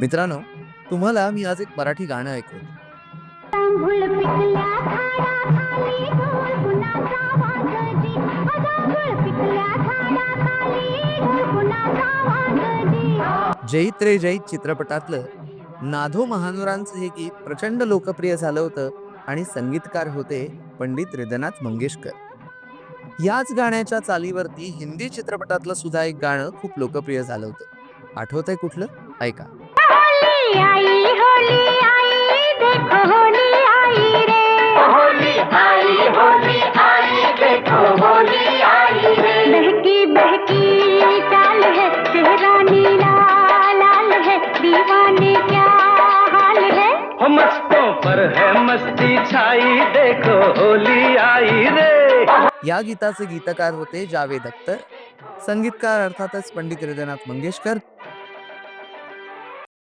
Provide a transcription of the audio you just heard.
मित्रांनो तुम्हाला मी आज एक मराठी गाणं ऐकवतो. जैत रे जैत चित्रपटातलं नाधो महानुरांचं हे गीत प्रचंड लोकप्रिय झालं होतं आणि संगीतकार होते पंडित हृदयनाथ मंगेशकर. याच गाण्याच्या चालीवरती हिंदी चित्रपटातलं सुद्धा एक गाणं खूप लोकप्रिय झालं होतं. आठवतंय कुठलं? ऐका. या गीताचे गीतकार होते जावेद अख्तर संगीतकार अर्थातच पंडित हृदयनाथ मंगेशकर